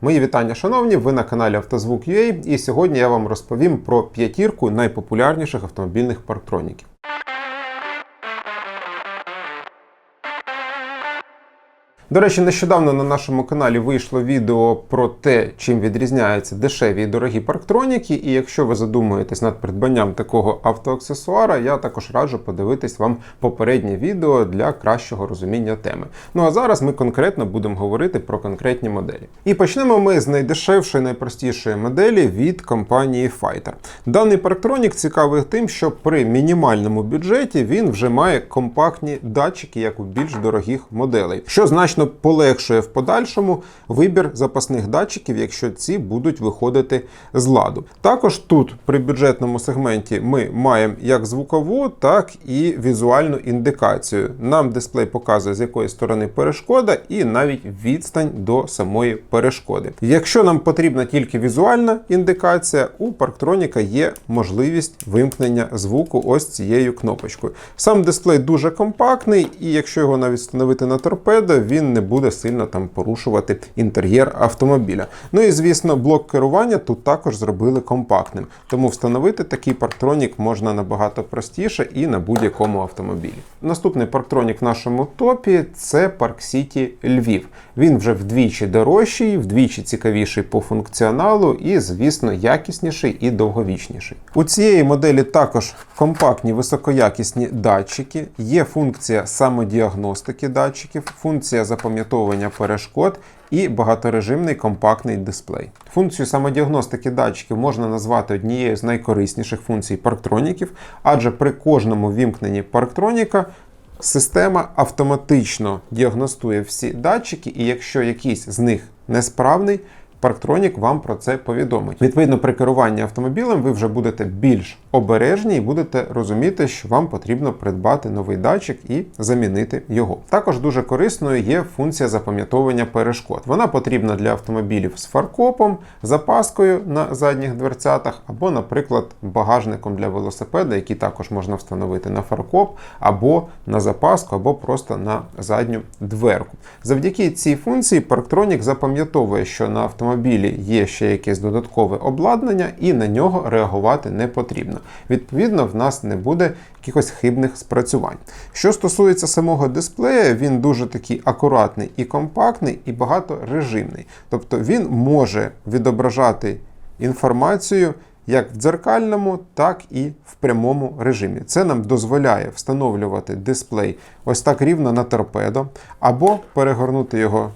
Мої вітання, шановні! Ви на каналі Автозвук.ua і сьогодні я вам розповім про п'ятірку найпопулярніших автомобільних парктроніків. До речі, нещодавно на нашому каналі вийшло відео про те, чим відрізняються дешеві і дорогі парктроніки. І якщо ви задумуєтесь над придбанням такого автоаксесуара, я також раджу подивитись вам попереднє відео для кращого розуміння теми. Ну а зараз ми конкретно будемо говорити про конкретні моделі. І почнемо ми з найдешевшої, найпростішої моделі від компанії Fighter. Даний парктронік цікавий тим, що при мінімальному бюджеті він вже має компактні датчики, як у більш дорогих моделей, що значно полегшує в подальшому вибір запасних датчиків, якщо ці будуть виходити з ладу. Також тут при бюджетному сегменті ми маємо як звукову, так і візуальну індикацію. Нам дисплей показує, з якої сторони перешкода, і навіть відстань до самої перешкоди. Якщо нам потрібна тільки візуальна індикація, у парктроніка є можливість вимкнення звуку ось цією кнопочкою. Сам дисплей дуже компактний, і якщо його навіть встановити на торпедо, він не буде сильно там порушувати інтер'єр автомобіля. Ну і звісно, блок керування тут також зробили компактним. Тому встановити такий парктронік можна набагато простіше і на будь-якому автомобілі. Наступний парктронік в нашому топі це Park City Львів. Він вже вдвічі дорожчий, вдвічі цікавіший по функціоналу і, звісно, якісніший і довговічніший. У цієї моделі також компактні високоякісні датчики, є функція самодіагностики датчиків, функція запам'ятовування перешкод і багаторежимний компактний дисплей. Функцію самодіагностики датчиків можна назвати однією з найкорисніших функцій парктроніків, адже при кожному вімкненні парктроніка Система автоматично діагностує всі датчики, і якщо якийсь з них несправний, Парктронік вам про це повідомить. Відповідно, при керуванні автомобілем ви вже будете більш обережні і будете розуміти, що вам потрібно придбати новий датчик і замінити його. Також дуже корисною є функція запам'ятовування перешкод. Вона потрібна для автомобілів з фаркопом, запаскою на задніх дверцятах, або, наприклад, багажником для велосипеда, який також можна встановити на фаркоп, або на запаску, або просто на задню дверку. Завдяки цій функції Парктронік запам'ятовує, що на автомобілі є ще якесь додаткове обладнання, і на нього реагувати не потрібно. Відповідно, в нас не буде якихось хибних спрацювань. Що стосується самого дисплея, він дуже такий акуратний і компактний, і багаторежимний. Тобто він може відображати інформацію. Як в дзеркальному, так і в прямому режимі. Це нам дозволяє встановлювати дисплей ось так рівно на торпедо, або перегорнути його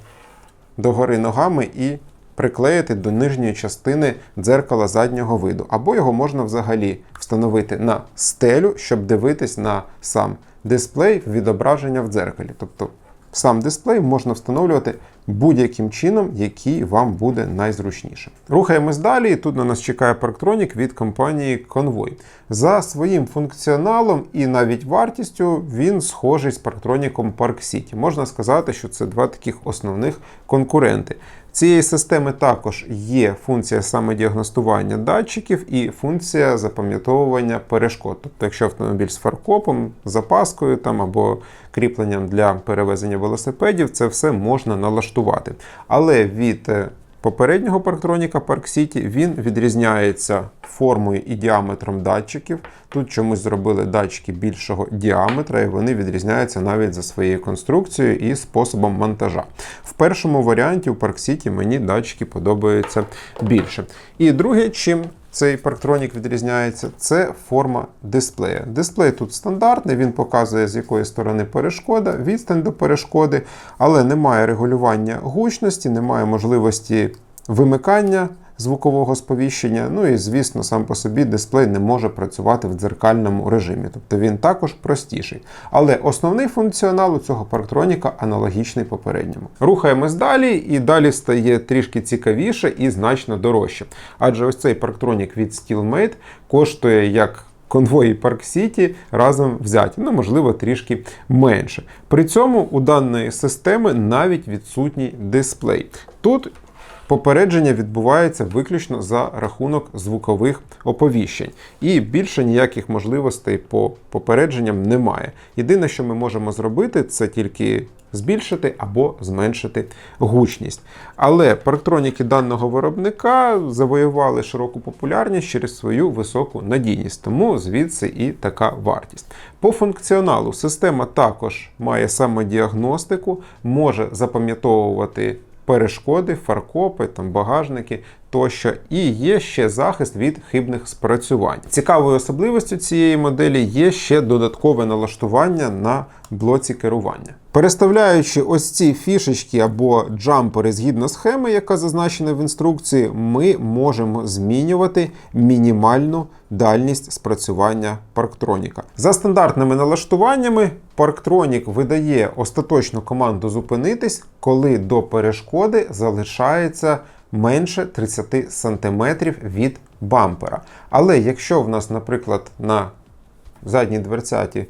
догори ногами і приклеїти до нижньої частини дзеркала заднього виду, або його можна взагалі встановити на стелю, щоб дивитись на сам дисплей відображення в дзеркалі. Тобто сам дисплей можна встановлювати будь-яким чином, який вам буде найзручніше. Рухаємось далі. і Тут на нас чекає парктронік від компанії Convoy. За своїм функціоналом і навіть вартістю він схожий з парктроніком Park City. Можна сказати, що це два таких основних конкуренти. Цієї системи також є функція самодіагностування датчиків і функція запам'ятовування перешкод. Тобто, якщо автомобіль з фаркопом, запаскою там або кріпленням для перевезення велосипедів, це все можна налаштувати. Але від е, попереднього парктроніка Park City він відрізняється формою і діаметром датчиків. Тут чомусь зробили датчики більшого діаметра, і вони відрізняються навіть за своєю конструкцією і способом монтажа. В першому варіанті у Park City мені датчики подобаються більше. І друге, чим цей парктронік відрізняється, це форма дисплея. Дисплей тут стандартний, він показує, з якої сторони перешкода, відстань до перешкоди, але немає регулювання гучності, немає можливості вимикання звукового сповіщення. Ну і, звісно, сам по собі дисплей не може працювати в дзеркальному режимі, тобто він також простіший. Але основний функціонал у цього парктроніка аналогічний попередньому. Рухаємось далі, і далі стає трішки цікавіше і значно дорожче. Адже ось цей парктронік від SteelMate коштує як конвої Парк Сіті разом взяті, ну, можливо, трішки менше. При цьому у даної системи навіть відсутній дисплей. Тут Попередження відбувається виключно за рахунок звукових оповіщень, і більше ніяких можливостей по попередженням немає. Єдине, що ми можемо зробити, це тільки збільшити або зменшити гучність. Але парктроніки даного виробника завоювали широку популярність через свою високу надійність, тому звідси і така вартість. По функціоналу система також має самодіагностику, може запам'ятовувати перешкоди, фаркопи, там багажники тощо, і є ще захист від хибних спрацювань. Цікавою особливістю цієї моделі є ще додаткове налаштування на блоці керування. Переставляючи ось ці фішечки або джампери згідно схеми, яка зазначена в інструкції, ми можемо змінювати мінімальну дальність спрацювання парктроніка. За стандартними налаштуваннями, парктронік видає остаточну команду зупинитись, коли до перешкоди залишається менше 30 см від бампера. Але якщо в нас, наприклад, на задній дверцяті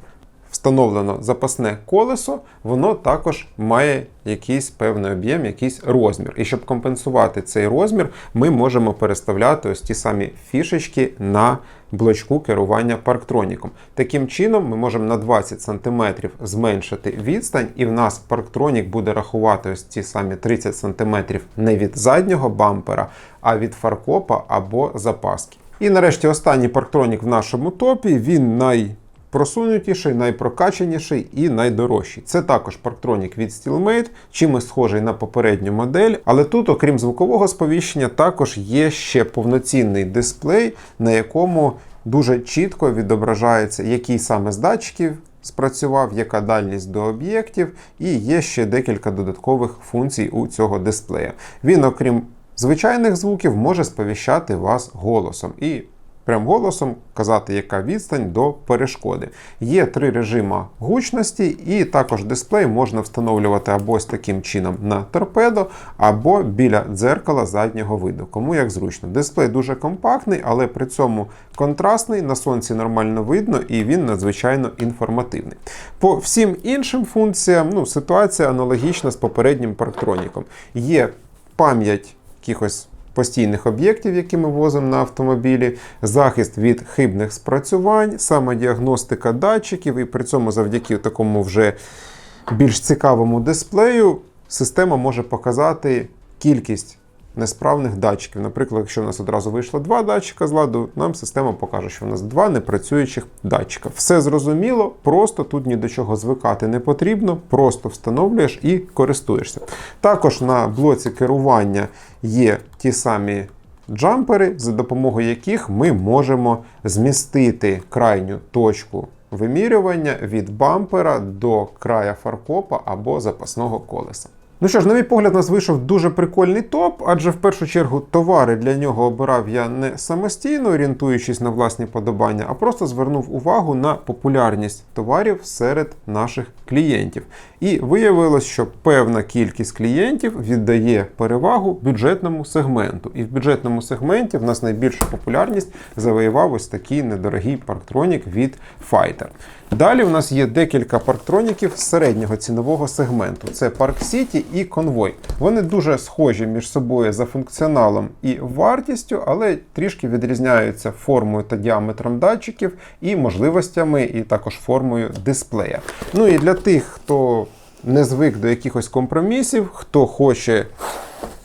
встановлено запасне колесо, воно також має якийсь певний об'єм, якийсь розмір. І щоб компенсувати цей розмір, ми можемо переставляти ось ті самі фішечки на блочку керування парктроніком. Таким чином, ми можемо на 20 см зменшити відстань, і в нас парктронік буде рахувати ось ці самі 30 см не від заднього бампера, а від фаркопа або запаски. І нарешті останній парктронік в нашому топі, він най просунутіший, найпрокачаніший і найдорожчий. Це також парктронік від Steelmate, чимось схожий на попередню модель, але тут, окрім звукового сповіщення, також є ще повноцінний дисплей, на якому дуже чітко відображається, який саме з датчиків. Спрацював, яка дальність до об'єктів, і є ще декілька додаткових функцій у цього дисплея. Він, окрім звичайних звуків, може сповіщати вас голосом. І прям голосом казати, яка відстань до перешкоди. Є три режима гучності, і також дисплей можна встановлювати або ось таким чином на торпедо, або біля дзеркала заднього виду. Кому як зручно. Дисплей дуже компактний, але при цьому контрастний, на сонці нормально видно і він надзвичайно інформативний. По всім іншим функціям ну, ситуація аналогічна з попереднім парктроніком. Є пам'ять якихось постійних об'єктів, які ми возимо на автомобілі, захист від хибних спрацювань, самодіагностика датчиків, і при цьому завдяки такому вже більш цікавому дисплею система може показати кількість несправних датчиків. Наприклад, якщо в нас одразу вийшло два датчика з ладу, нам система покаже, що в нас два непрацюючих датчика. Все зрозуміло, просто тут ні до чого звикати не потрібно, просто встановлюєш і користуєшся. Також на блоці керування є ті самі. Джампери, за допомогою яких ми можемо змістити крайню точку вимірювання від бампера до края фаркопа або запасного колеса. Ну що ж, на мій погляд, у нас вийшов дуже прикольний топ, адже в першу чергу товари для нього обирав я не самостійно орієнтуючись на власні подобання, а просто звернув увагу на популярність товарів серед наших клієнтів. І виявилось, що певна кількість клієнтів віддає перевагу бюджетному сегменту. І в бюджетному сегменті в нас найбільшу популярність завоював ось такий недорогий парктронік від Fighter. Далі у нас є декілька парктроніків середнього цінового сегменту: це Park City і Convoy. Вони дуже схожі між собою за функціоналом і вартістю, але трішки відрізняються формою та діаметром датчиків і можливостями, і також формою дисплея. Ну і для тих, хто не звик до якихось компромісів, хто хоче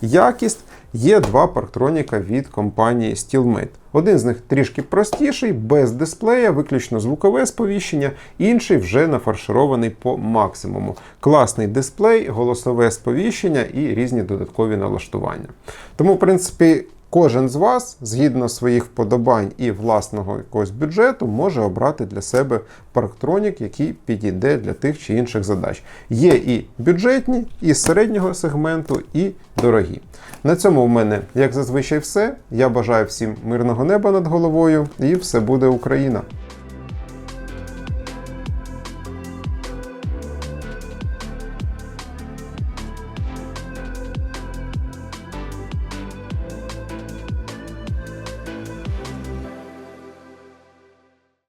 якість. Є два парктроніка від компанії Steelmate. Один з них трішки простіший, без дисплея, виключно звукове сповіщення, інший вже нафарширований по максимуму. Класний дисплей, голосове сповіщення і різні додаткові налаштування. Тому, в принципі, Кожен з вас, згідно своїх вподобань і власного якогось бюджету, може обрати для себе парктронік, який підійде для тих чи інших задач. Є і бюджетні, і середнього сегменту, і дорогі. На цьому в мене, як зазвичай, все. Я бажаю всім мирного неба над головою, і все буде Україна!